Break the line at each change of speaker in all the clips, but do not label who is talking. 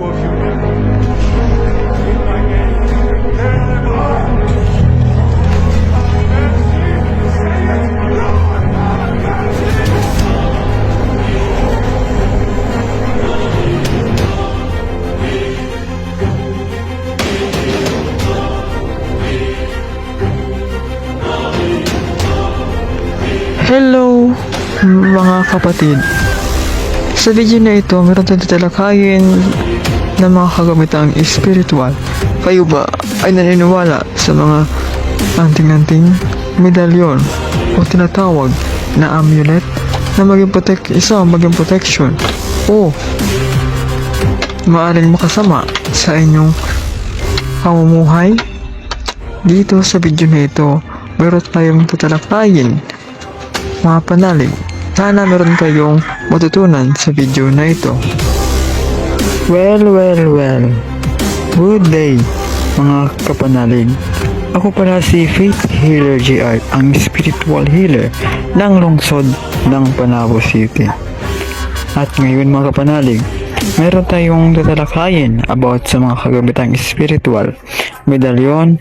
to a few men. In my name, there are.
Hello mga kapatid. Sa video na ito, meron tayong tatalakayin ng mga kagamitang espiritual. Kayo ba ay naniniwala sa mga anting-anting medalyon o tinatawag na amulet na maging protect isang maging protection o maaring makasama sa inyong pamumuhay? Dito sa video na ito, meron tayong tatalakayin mga panalig. Sana meron kayong matutunan sa video na ito. Well, well, well. Good day, mga kapanalig. Ako pala si Faith Healer GR, ang spiritual healer ng lungsod ng Panabo City. At ngayon mga kapanalig, meron tayong tatalakayin about sa mga kagamitang spiritual, medalyon,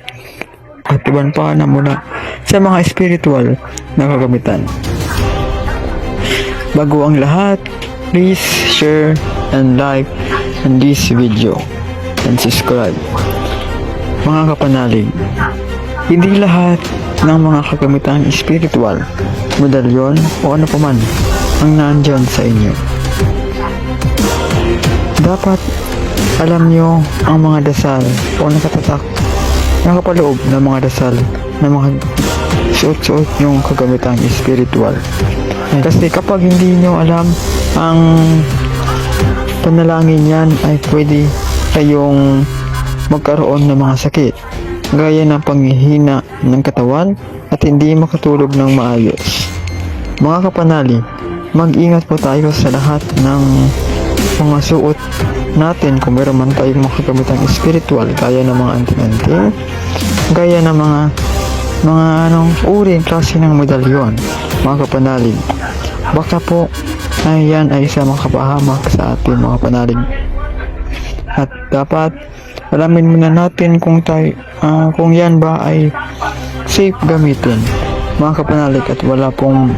at iban pa na mula sa mga spiritual na kagamitan. Bago ang lahat, please share and like on this video and subscribe. Mga kapanalig, hindi lahat ng mga kagamitang spiritual, medalyon o ano paman ang nandyan sa inyo. Dapat alam nyo ang mga dasal o nakatatak nakapaloob ng mga dasal na mga suot-suot yung kagamitang spiritual. Kasi kapag hindi nyo alam ang panalangin yan ay pwede kayong magkaroon ng mga sakit gaya ng panghihina ng katawan at hindi makatulog ng maayos. Mga kapanali, mag-ingat po tayo sa lahat ng mga suot natin kung meron man tayong makagamitang spiritual gaya ng mga anting-anting, gaya ng mga mga anong uri klase ng medalyon, mga kapanalig. Baka po ay yan ay isa makapahamak sa ating mga panalig. At dapat alamin muna natin kung tayo ah, kung yan ba ay safe gamitin mga kapanalig at wala pong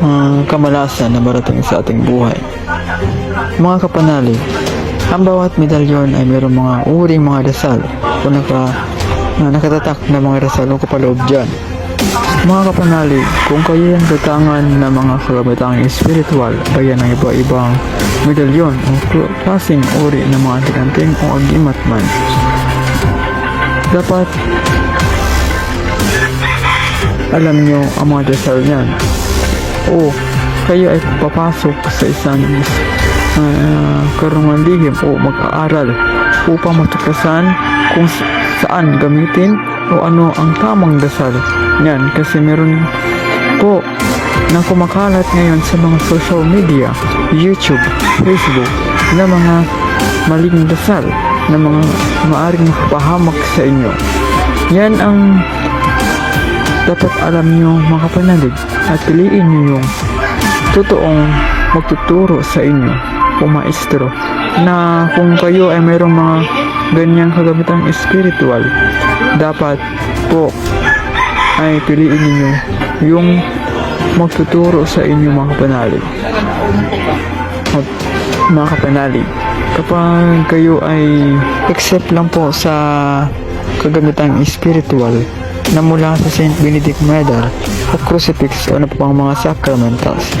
ah, kamalasan na marating sa ating buhay. Mga kapanalig, ang bawat medalyon ay mayroong mga uring mga dasal o naka, na nakatatak na mga dasal o kapaloob dyan. Mga kapanalig, kung kayo yung gatangan ng mga kagamitang spiritual, kaya ng iba-ibang medalyon o kl- klaseng uri ng mga anting-anting o agimat dapat alam nyo ang mga dasal niyan. O kayo ay papasok sa isang uh, karungan lihim o mag-aaral upang matuklasan kung saan gamitin o ano ang tamang dasal niyan kasi meron po na kumakalat ngayon sa mga social media, YouTube, Facebook na mga maling dasal na mga maaring makapahamak sa inyo. Yan ang dapat alam nyo mga kapanalig at piliin nyo yung totoong magtuturo sa inyo o maestro na kung kayo ay mayroong mga ganyang kagamitang spiritual dapat po ay piliin ninyo yung magtuturo sa inyo mga kapanalig at mga kapanalig kapag kayo ay accept lang po sa kagamitang spiritual na mula sa Saint Benedict Medal o crucifix o ano pa pang mga sacramentals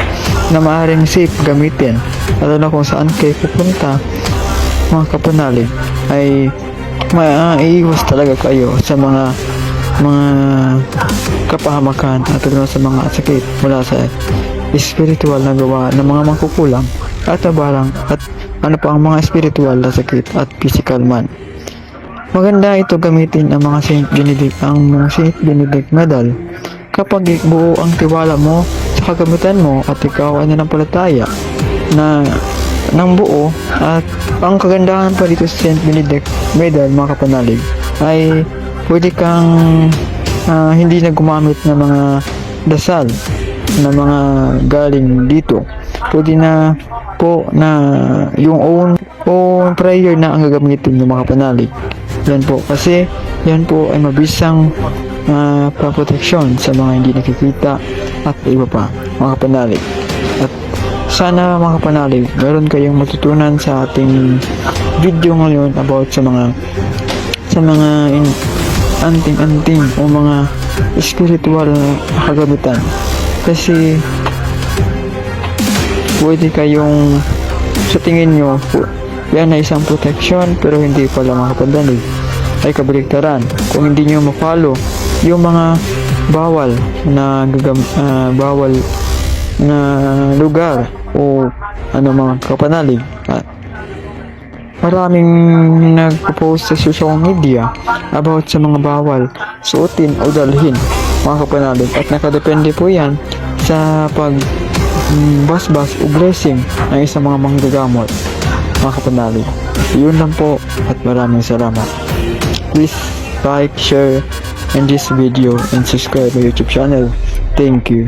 na maaaring safe gamitin lalo na kung saan kayo pupunta mga kapanalig ay maiiwas talaga kayo sa mga mga kapahamakan at lalo sa mga sakit mula sa spiritual na gawa ng mga mangkukulam at abarang at ano pa ang mga spiritual na sakit at physical man. Maganda ito gamitin ang mga Saint Benedict ang mga Saint Benedict medal kapag buo ang tiwala mo sa kagamitan mo at ikaw ay nanampalataya na ng buo at ang kagandahan pa dito sa Saint Benedict medal mga kapanalig ay pwede kang ah, hindi na gumamit ng mga dasal na mga galing dito pwede na po na yung own, own prayer na ang gagamitin ng mga panalig. Yan po. Kasi yan po ay mabisang uh, protection sa mga hindi nakikita at iba pa mga panalig. Sana mga panalig, meron kayong matutunan sa ating video ngayon about sa mga sa mga in, anting-anting o mga spiritual na kagamitan. Kasi pwede kayong sa tingin nyo yan ay isang protection pero hindi pala mga panalig ay kabaliktaran kung hindi nyo ma-follow yung mga bawal na gagam, ah, bawal na lugar o ano mga kapanalig Ah, maraming nagpo-post sa social media about sa mga bawal suotin o dalhin mga kapanalig at nakadepende po yan sa pag mm, basbas o blessing ng isang mga manggagamot mga kapanalig yun lang po at maraming salamat please like, share in this video and subscribe my YouTube channel. Thank you.